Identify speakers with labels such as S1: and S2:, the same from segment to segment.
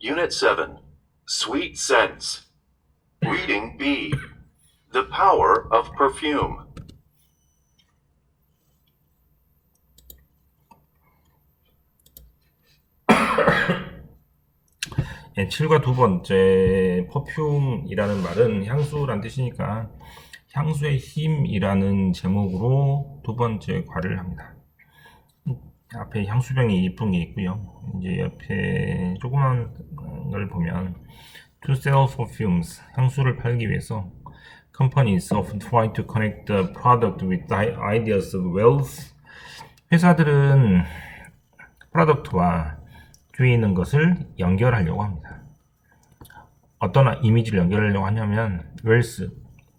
S1: Unit 7 Sweet Scents. Reading B The Power of Perfume.
S2: 예, 7과 두 번째 퍼퓸이라는 말은 향수란 뜻이니까 향수의 힘이라는 제목으로 두 번째 과를 합니다. 앞에 향수병이 이쁜 게 있고요. 이제 옆에 조그만 걸 보면 to sell perfumes 향수를 팔기 위해서 companies often try to connect the product with the ideas of wealth 회사들은 프로덕트와 뒤에 있는 것을 연결하려고 합니다. 어떤 이미지를 연결하려고 하냐면 웰스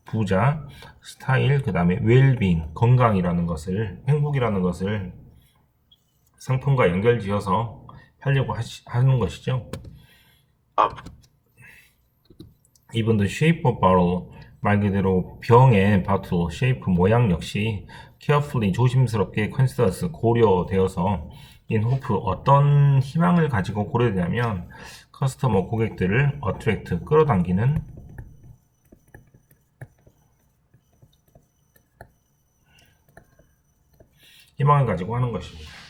S2: 부자, 스타일, 그 다음에 웰빙 건강이라는 것을 행복이라는 것을 상품과 연결지어서 하려고 하시, 하는 것이죠. The shape of bottle 말 그대로 병의 bottle shape 모양 역시 carefully 조심스럽게 considers 고려되어서 in hope 어떤 희망을 가지고 고려되냐면 커스터머 고객들을 attract 끌어당기는 희망을 가지고 하는 것입니다.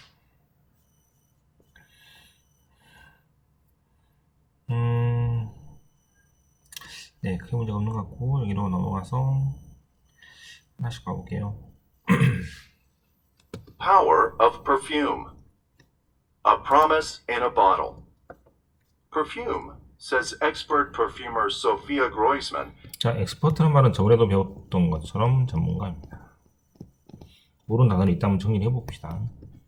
S2: 네, 크게 문제가 없는 것 같고 여기로 넘어가서 하나씩 가볼게요.
S1: Power of Perfume. A Promise in a Bottle. Perfume, says expert perfumer Sophia Groisman,
S2: 자, 엑스퍼트란 말은 저번에도 배웠던 것처럼 전문가입니다. 모르는 단어를 있다면 정리를 해봅시다.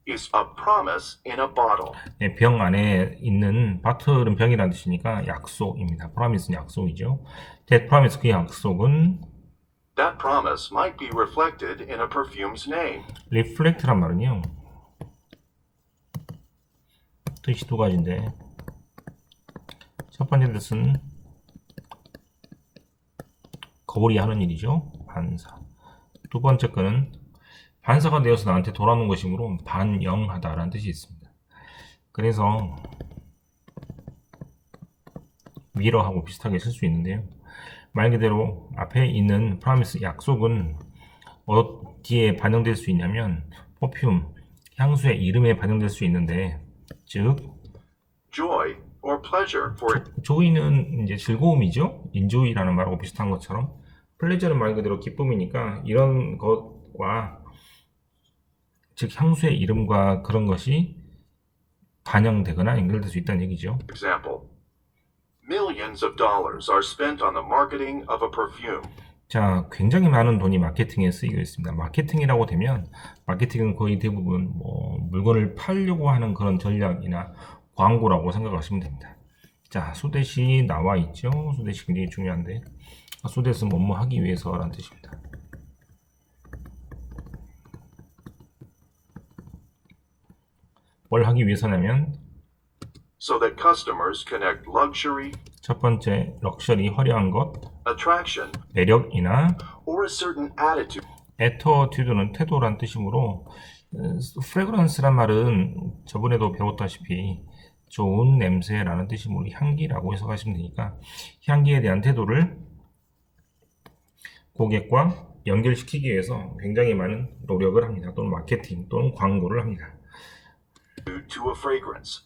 S1: Is a promise in a bottle.
S2: 네, 병 안에 있는 바틀은 병이라는 뜻이니까 약속입니다. 프라미스는 약속이죠. That promise 그 약속은
S1: That promise might be reflected in a perfume's name.
S2: reflect란 말은요. 뜻이 두 가지인데 첫 번째 뜻은 거울이 하는 일이죠. 반사. 두 번째 거는 반사가 되어서 나한테 돌아오는 것이므로 반영하다라는 뜻이 있습니다. 그래서 미러하고 비슷하게 쓸 수 있는데요. 말 그대로 앞에 있는 프라미스 약속은 어디에 반영될 수 있냐면 퍼퓸 향수의 이름에 반영될 수 있는데 즉
S1: Joy or pleasure for
S2: 조이는 이제 즐거움이죠. 인조이라는 말하고 비슷한 것처럼 플레저는 말 그대로 기쁨이니까 이런 것과 즉 향수의 이름과 그런 것이 반영되거나 연결될 수 있다는 얘기죠.
S1: example. Millions of dollars are spent on the marketing of a perfume.
S2: 자, 굉장히 많은 돈이 마케팅에 쓰이고 있습니다. 마케팅이라고 되면 마케팅은 거의 대부분 뭐 물건을 팔려고 하는 그런 전략이나 광고라고 생각하시면 됩니다. 자, 소댓이 나와 있죠. 소댓이 굉장히 중요한데 소댓은 뭐뭐 하기 위해서라는 뜻입니다. 뭘 하기 위해서냐면
S1: so that customers connect luxury,
S2: 첫 번째 럭셔리 화려한 것,
S1: attraction,
S2: 매력이나
S1: or a certain attitude
S2: 애터튜드는 태도란 뜻이므로 프레그런스란 말은 저번에도 배웠다시피 좋은 냄새라는 뜻이므로 향기라고 해석하시면 되니까 향기에 대한 태도를 고객과 연결시키기 위해서 굉장히 많은 노력을 합니다. 또는 마케팅 또는 광고를 합니다.
S1: to a fragrance.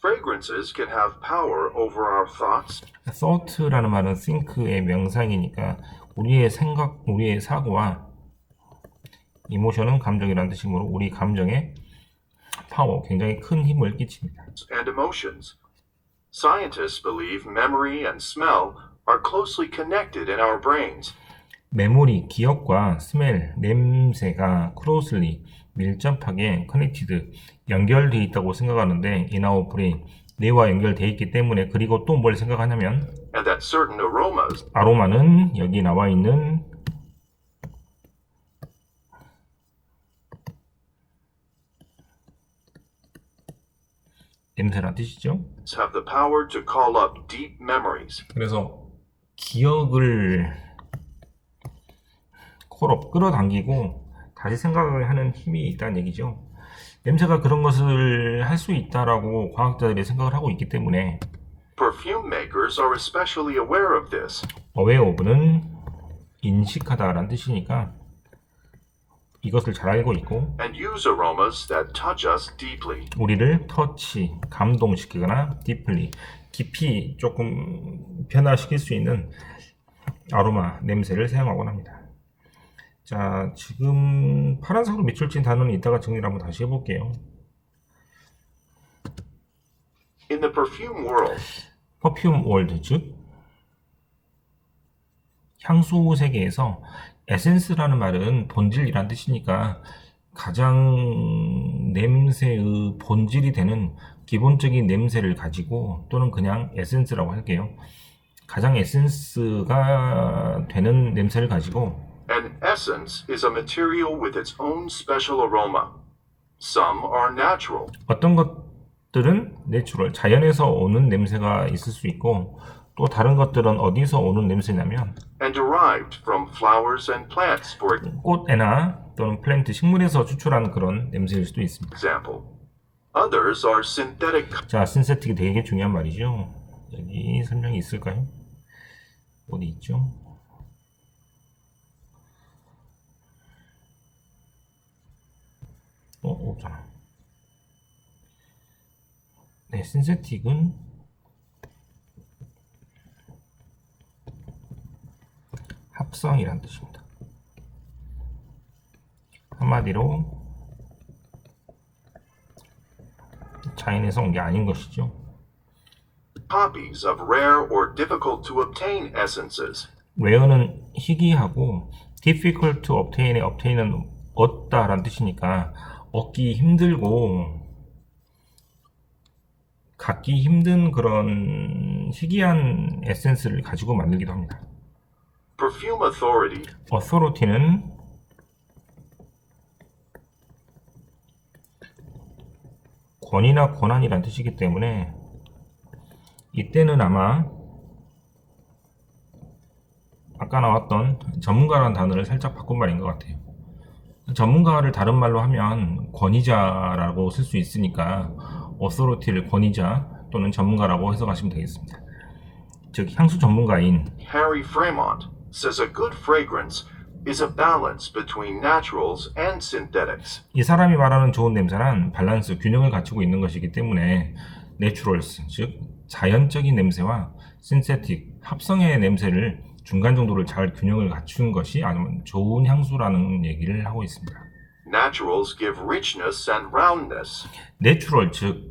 S1: Fragrances can have power over our thoughts,
S2: thought라는 말은 think의 명상이니까 우리의 생각, 우리의 사고와 이모션은 감정이라는 뜻이므로 우리 감정에 파워, 굉장히 큰 힘을 끼칩니다.
S1: and emotions. Scientists believe memory and smell are closely connected in our brains.
S2: 메모리, 기억과 스멜, 냄새가 closely, 밀접하게 connected, 연결되어 있다고 생각하는데 brain, 뇌와 연결되어 있기 때문에 그리고 또 뭘 생각하냐면 아로마는 여기 나와 있는 냄새란 뜻이죠.
S1: have the power to call up deep memories.
S2: 그래서 기억을 콜업 끌어당기고 다시 생각을 하는 힘이 있다는 얘기죠. 냄새가 그런 것을 할 수 있다라고 과학자들이 생각을 하고 있기 때문에
S1: Perfume makers are especially aware of this.
S2: aware of는 인식하다라는 뜻이니까 이것을 잘 알고 있고
S1: and use aromas that touch us deeply.
S2: 우리를 터치, 감동시키거나 deeply, 깊이 조금 변화시킬 수 있는 아로마, 냄새를 사용하곤 합니다. 자, 지금 파란색으로 밑줄 친 단어는 이따가 정리를 한번 다시 해볼게요.
S1: In the perfume world,
S2: 퍼퓸 월드, 즉 향수 세계에서 에센스라는 말은 본질이란 뜻이니까 가장 냄새의 본질이 되는 기본적인 냄새를 가지고 또는 그냥 에센스라고 할게요. 가장 에센스가 되는 냄새를 가지고
S1: an essence is a material with its own special aroma. Some are natural,
S2: 어떤 것들은 내추럴, 자연에서 오는 냄새가 있을 수 있고 또 다른 것들은 어디서 오는 냄새냐면
S1: and derived from flowers and plants, for
S2: 꽃에나 또는 플랜트, 식물에서 추출한 그런 냄새일 수도 있습니다.
S1: example. Others are synthetic
S2: 자, 신세틱이 되게 중요한 말이죠. 여기 설명이 있을까요? 어디 있죠? 어, 없잖아. 네, 신세틱은 합성이란 뜻입니다. 한마디로 자연에서 온 게 아닌 것이죠.
S1: copies of rare or difficult to obtain essences.
S2: 웨어는 희귀하고 difficult to obtain의 obtain은 얻다라는 뜻이니까 얻기 힘들고 갖기 힘든 그런 희귀한 에센스를 가지고 만들기도 합니다.
S1: Perfume Authority
S2: authority는 권위나 권한이란 뜻이기 때문에 이때는 아마 아까 나왔던 전문가라는 단어를 살짝 바꾼 말인 것 같아요. 전문가를 다른 말로 하면 권위자라고 쓸 수 있으니까 authority를 권위자 또는 전문가라고 해석하시면 되겠습니다. 즉 향수 전문가인
S1: Harry Fremont says a good fragrance is a balance between naturals and synthetics.
S2: 이 사람이 말하는 좋은 냄새란 밸런스, 균형을 갖추고 있는 것이기 때문에 내추럴스, 즉 자연적인 냄새와 신세틱, 합성의 냄새를 중간 정도를 잘 균형을 갖춘 것이 아니면 좋은 향수라는 얘기를 하고 있습니다.
S1: Naturals give richness and roundness.
S2: 내추럴, 즉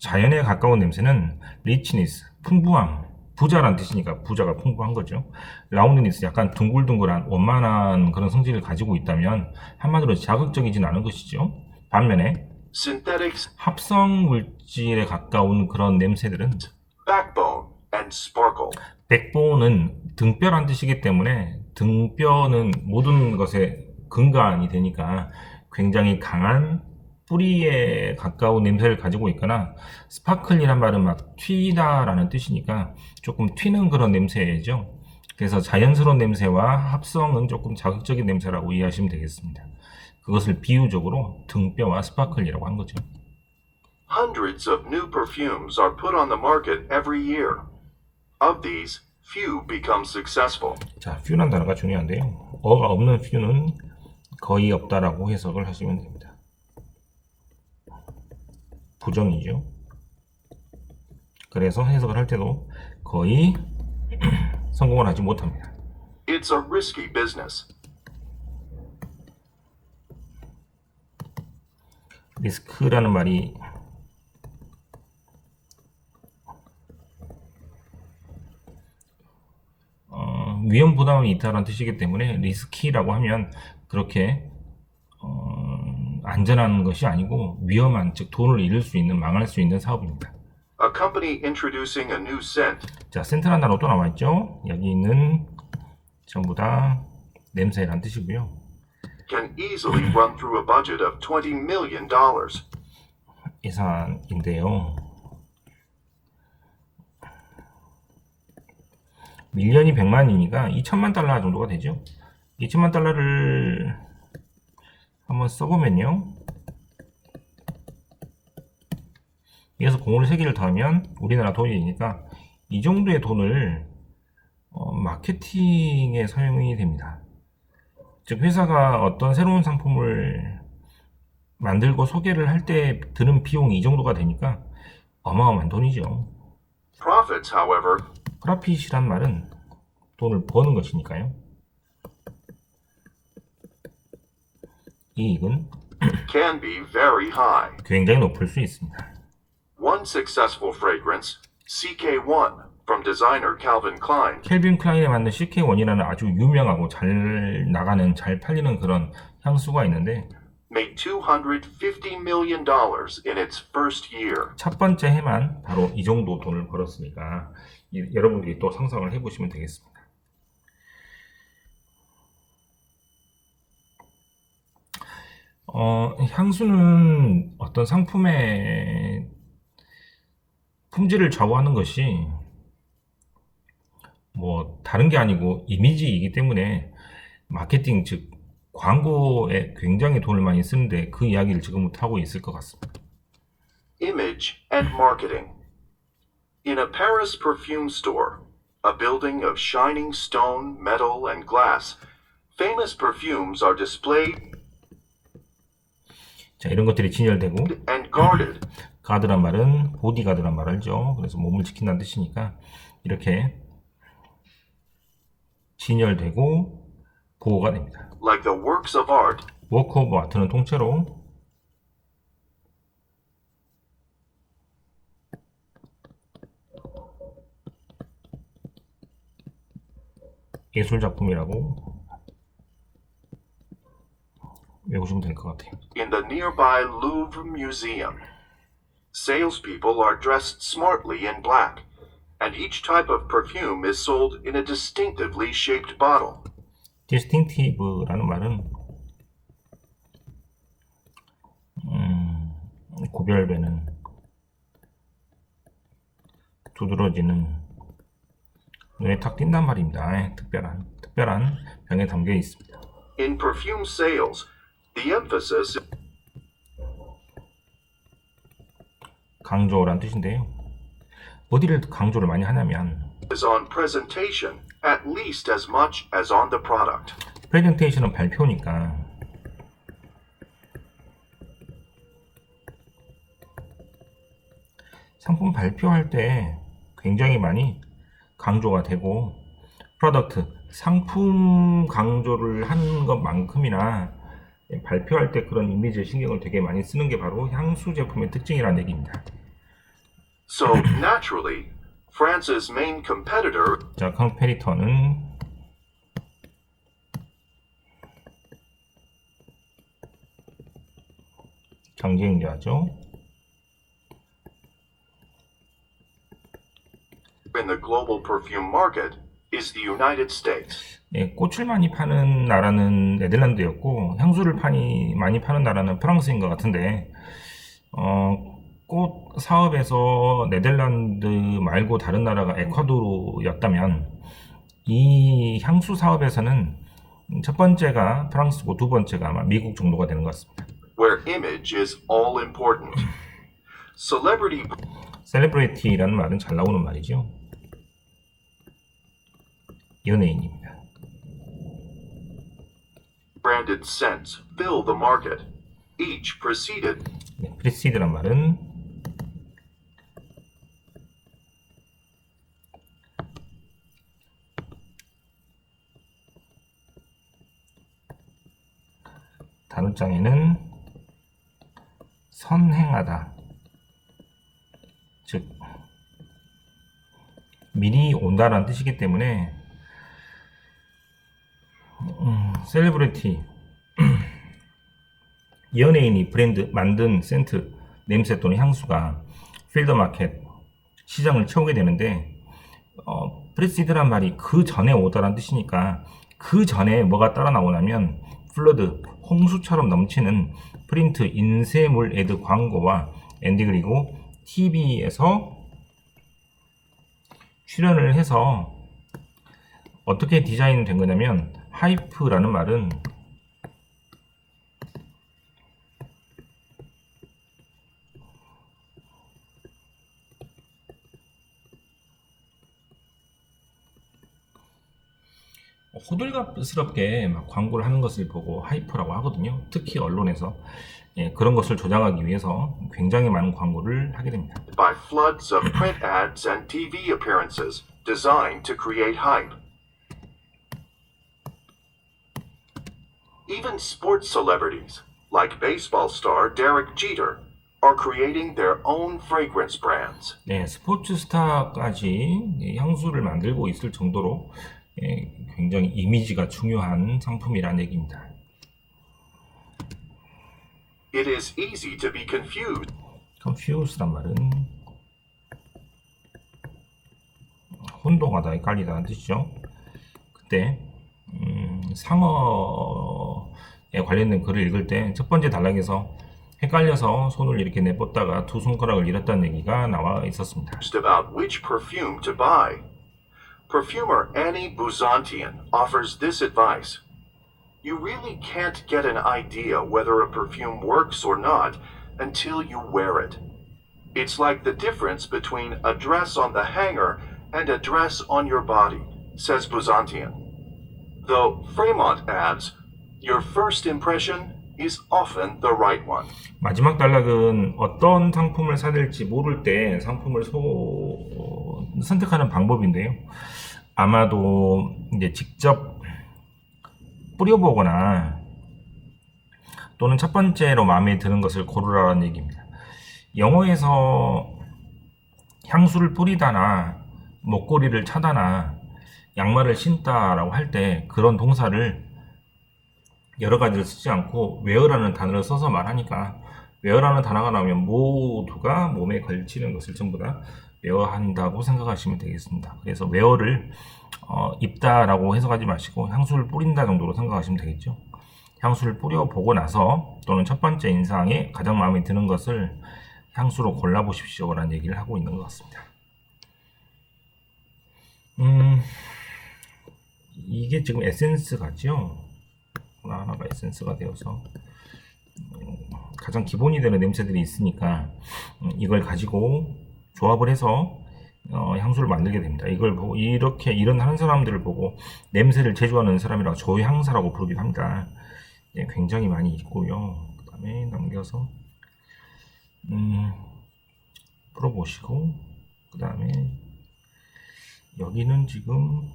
S2: 자연에 가까운 냄새는 리치니스, 풍부함, 부자란 뜻이니까 부자가 풍부한 거죠. 라운드니스, 약간 둥글둥글한 원만한 그런 성질을 가지고 있다면 한마디로 자극적이진 않은 것이죠. 반면에
S1: Synthetics,
S2: 합성 물질에 가까운 그런 냄새들은
S1: backbone, and sparkle.
S2: 백본은 등뼈란 뜻이기 때문에 등뼈는 모든 것의 근간이 되니까 굉장히 강한 뿌리에 가까운 냄새를 가지고 있거나 스파클이란 말은 막 튀다라는 뜻이니까 조금 튀는 그런 냄새죠. 그래서 자연스러운 냄새와 합성은 조금 자극적인 냄새라고 이해하시면 되겠습니다. 그것을 비유적으로 등뼈와 스파클이라고 한 거죠.
S1: Hundreds of new perfumes are put on the market every year. Of these, few become successful.
S2: 자, 퓨란 단어가 중요한데요. 어가 없는 퓨는 거의 없다라고 해석을 하시면 됩니다. 부정이죠. 그래서 해석을 할 때도 거의 성공을 하지 못합니다.
S1: It's a risky business.
S2: 리스크라는 말이 어, 위험 부담이 있다는 뜻이기 때문에 리스키라고 하면 그렇게 어, 안전한 것이 아니고 위험한 즉 돈을 잃을 수 있는 망할 수 있는 사업입니다.
S1: A company introducing a new scent
S2: 자 센트란 단어 또 나와 있죠. 여기 있는 전부 다 냄새란 뜻이고요.
S1: can easily run through a budget of $20 million.
S2: 예산인데요. 밀리언이 100만이니까 2천만 달러 정도가 되죠. 2천만 달러를 한번 써보면요. 여기서 공을 3개를 더하면 우리나라 돈이니까 이 정도의 돈을 어, 마케팅에 사용이 됩니다. 즉 회사가 어떤 새로운 상품을 만들고 소개를 할 때 드는 비용이 이 정도가 되니까 어마어마한 돈이죠.
S1: Profits, however,
S2: 프라핏이란 말은 돈을 버는 것이니까요. 이익은
S1: can be very high.
S2: 굉장히 높을 수 있습니다.
S1: One successful fragrance, CK1, from designer Calvin Klein,
S2: 켈빈 클라인에 만든 CK1이라는 아주 유명하고 잘 나가는 잘 팔리는 그런 향수가 있는데
S1: made $250 million in its first year.
S2: 첫 번째 해만 바로 이 정도 돈을 벌었으니까 이- 여러분들이 또 상상을 해 보시면 되겠습니다. 어, 향수는 어떤 상품의 품질을 좌우하는 것이 뭐 다른 게 아니고 이미지이기 때문에 마케팅 즉 광고에 굉장히 돈을 많이 쓰는데 그 이야기를 지금부터 하고 있을 것 같습니다.
S1: Image and marketing. In a Paris perfume store, a building of shining stone, metal, and glass, famous perfumes are displayed
S2: 자, 이런 것들이 진열되고
S1: and guarded
S2: 가드란 말은 보디가드란 말 알죠? 그래서 몸을 지킨다는 뜻이니까 이렇게 진열되고 보호가 됩니다.
S1: like the works of art
S2: 워크 오브 아트는 통째로 예술 작품이라고 외우시면 될 것 같아요.
S1: in the nearby Louvre Museum. Salespeople are dressed smartly in black, and each type of perfume is sold in a distinctively shaped bottle.
S2: Distinctive라는 말은 음, 구별되는 두드러지는 눈에 탁 띈단 말입니다. 예, 특별한 특별한 병에 담겨 있습니다.
S1: In perfume sales, the emphasis
S2: 강조란 뜻인데요. 어디를 강조를 많이 하냐면
S1: is on presentation at least as much as on the product.
S2: 프레젠테이션은 발표니까 상품 발표할 때 굉장히 많이 강조가 되고 프로덕트 상품 강조를 하는 것만큼이나 발표할 때 그런 이미지에 신경을 되게 많이 쓰는 게 바로 향수 제품의 특징이라는 얘기입니다.
S1: So, naturally, France's main competitor
S2: 자, 컴페리터는 경쟁자죠.
S1: in the global perfume market is the United States.
S2: 예, 꽃을 많이 파는 나라는 네덜란드였고 향수를 파니, 많이 파는 나라는 프랑스인 것 같은데 어, 꽃 사업에서 네덜란드 말고 다른 나라가 에콰도르였다면 이 향수 사업에서는 첫 번째가 프랑스고 두 번째가 아마 미국 정도가 되는 것 같습니다.
S1: where image is all important. Celebrity
S2: 셀레브리티라는 말은 잘 나오는 말이죠. 연예인입니다.
S1: branded scents fill the market, each preceded
S2: 네, 프리시드란 말은 단어장에는 선행하다. 즉 미리 온다라는 뜻이기 때문에 음, 셀레브리티 연예인이 브랜드 만든 센트, 냄새 또는 향수가 필드 마켓 시장을 채우게 되는데 어, 프레시드란 말이 그 전에 오다란 뜻이니까 그 전에 뭐가 따라 나오냐면 플러드 홍수처럼 넘치는 프린트 인쇄물 애드 광고와 앤디 그리고 TV에서 출연을 해서 어떻게 디자인 된 거냐면 하이프라는 말은 호들갑스럽게 막 광고를 하는 것을 보고 하이퍼라고 하거든요. 특히 언론에서 예, 그런 것을 조장하기 위해서 굉장히 많은 광고를 하게 됩니다.
S1: by floods of print ads and TV appearances designed to create hype. Even sports celebrities, like baseball star Derek Jeter, are creating their own fragrance brands.
S2: 네, 스포츠 스타까지 예, 향수를 만들고 있을 정도로 예, 굉장히 이미지가 중요한 상품이라는 얘기입니다.
S1: It is easy to be confused
S2: confuse란 말은 혼동하다, 헷갈리다는 뜻이죠. 그때 음, 상어에 관련된 글을 읽을 때 첫 번째 단락에서 헷갈려서 손을 이렇게 내뻗다가 두 손가락을 잃었다는 얘기가 나와 있었습니다.
S1: about which perfume to buy. Perfumer Annie Buzantian offers this advice. You really can't get an idea whether a perfume works or not until you wear it. It's like the difference between a dress on the hanger and a dress on your body, says Buzantian. Though Fremont adds, your first impression is often the right one.
S2: 마지막 단락은 어떤 상품을 사야 될지 모를 때 상품을 소... 선택하는 방법인데요. 아마도 이제 직접 뿌려보거나 또는 첫 번째로 마음에 드는 것을 고르라는 얘기입니다. 영어에서 향수를 뿌리다나 목걸이를 차다나 양말을 신다라고 할 때 그런 동사를 여러 가지를 쓰지 않고 웨어라는 단어를 써서 말하니까 웨어라는 단어가 나오면 모두가 몸에 걸치는 것을 전부 다 웨어한다고 생각하시면 되겠습니다. 그래서 웨어를 어, 입다라고 해석하지 마시고 향수를 뿌린다 정도로 생각하시면 되겠죠. 향수를 뿌려보고 나서 또는 첫 번째 인상에 가장 마음에 드는 것을 향수로 골라보십시오 라는 얘기를 하고 있는 것 같습니다. 음, 이게 지금 에센스 같죠? 하나하나가 에센스가 되어서 음, 가장 기본이 되는 냄새들이 있으니까 음, 이걸 가지고 조합을 해서 어, 향수를 만들게 됩니다. 이걸 보고 이렇게 이런 하는 사람들을 보고 냄새를 제조하는 사람이라고 조향사라고 부르기도 합니다. 예, 굉장히 많이 있고요. 그 다음에 넘겨서 음, 풀어보시고 그 다음에 여기는 지금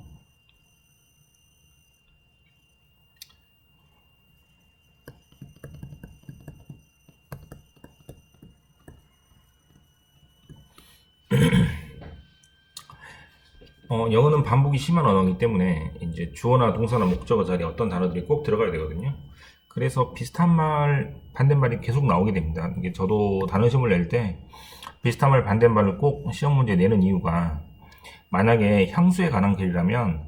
S2: 어, 영어는 반복이 심한 언어이기 때문에 이제 주어나 동사나 목적어 자리에 어떤 단어들이 꼭 들어가야 되거든요. 그래서 비슷한 말, 반대말이 계속 나오게 됩니다. 이게 저도 단어 시험을 낼 때 비슷한 말, 반대말을 꼭 시험 문제 내는 이유가 만약에 향수에 관한 글이라면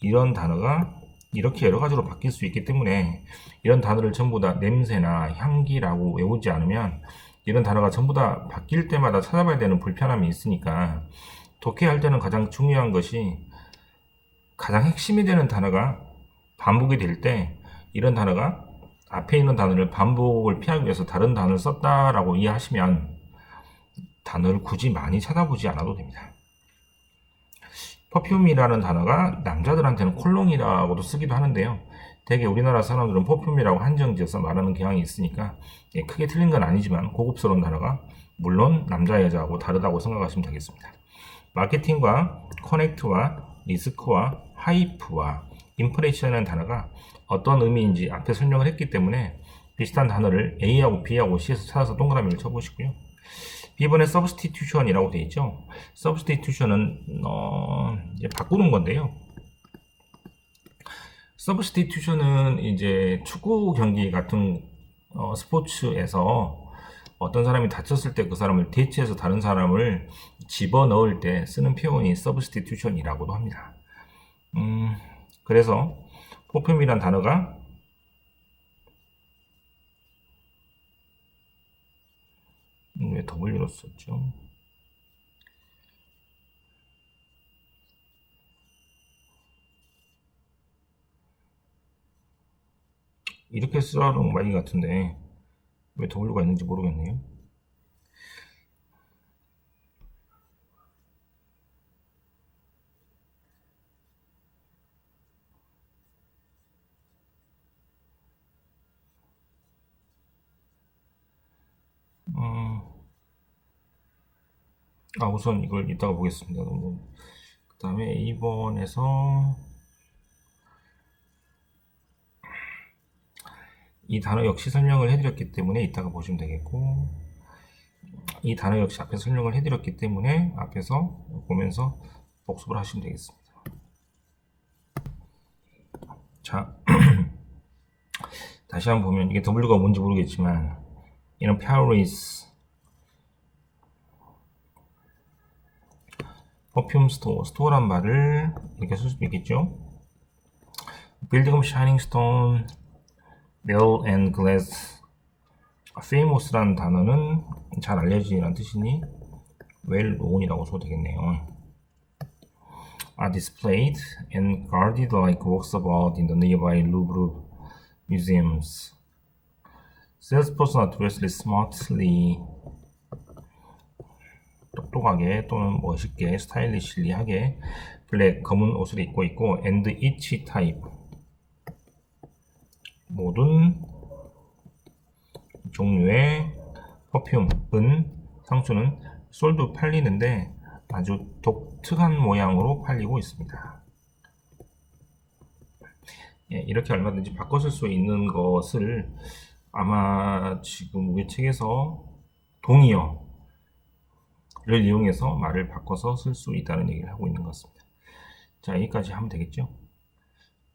S2: 이런 단어가 이렇게 여러 가지로 바뀔 수 있기 때문에 이런 단어를 전부 다 냄새나 향기라고 외우지 않으면 이런 단어가 전부 다 바뀔 때마다 찾아봐야 되는 불편함이 있으니까 독해할 때는 가장 중요한 것이 가장 핵심이 되는 단어가 반복이 될 때 이런 단어가 앞에 있는 단어를 반복을 피하기 위해서 다른 단어를 썼다라고 이해하시면 단어를 굳이 많이 찾아보지 않아도 됩니다. 퍼퓸이라는 단어가 남자들한테는 콜롱이라고도 쓰기도 하는데요. 대개 우리나라 사람들은 퍼퓸이라고 한정지어서 말하는 경향이 있으니까 예, 크게 틀린 건 아니지만 고급스러운 단어가 물론 남자 여자하고 다르다고 생각하시면 되겠습니다. 마케팅과 커넥트와 리스크와 하이프와 인프레이션이라는 단어가 어떤 의미인지 앞에 설명을 했기 때문에 비슷한 단어를 A하고 B하고 C에서 찾아서 동그라미를 쳐보시고요. B번에 substitution이라고 되어 있죠. substitution은 어, 이제 바꾸는 건데요. Substitution은 이제 축구 경기 같은 어, 스포츠에서 어떤 사람이 다쳤을 때 그 사람을 대체해서 다른 사람을 집어 넣을 때 쓰는 표현이 substitution이라고도 합니다. 음, 그래서 포품이란 단어가 음, 왜 W로 썼죠? 이렇게 쓰라는 말인 것 같은데 왜 더블로가 있는지 모르겠네요. 어, 아 우선 이걸 이따가 보겠습니다. 너무 그 다음에 2번에서 이 단어 역시 설명을 해드렸기 때문에 이따가 보시면 되겠고 이 단어 역시 앞에 설명을 해드렸기 때문에 앞에서 보면서 복습을 하시면 되겠습니다. 자, 다시 한번 보면 이게 W가 뭔지 모르겠지만 이런 Paris 퍼퓸 스토어, 스토어란 말을 이렇게 쓸 수도 있겠죠. Building of Shining Stone, Metal and Glass, Famous라는 단어는 잘 알려지는 뜻이니 well known이라고 써도 되겠네요. Are displayed and guarded like works art in the nearby Louvre museums. Salesperson are dressed smartly 똑똑하게 또는 멋있게 스타일리시리하게 블랙 검은 옷을 입고 있고 and each type 모든 종류의 퍼퓸은 상수는 솔도 팔리는데 아주 독특한 모양으로 팔리고 있습니다. 예, 이렇게 얼마든지 쓸수 있는 것을 아마 지금 우리 책에서 동의어 를 이용해서 말을 바꿔서 쓸 수 있다는 얘기를 하고 있는 것 같습니다. 자, 여기까지 하면 되겠죠?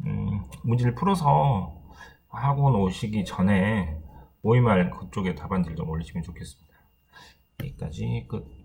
S2: 음, 문제를 풀어서 학원 오시기 전에 모의말 그쪽에 답안지를 좀 올리시면 좋겠습니다. 여기까지 끝.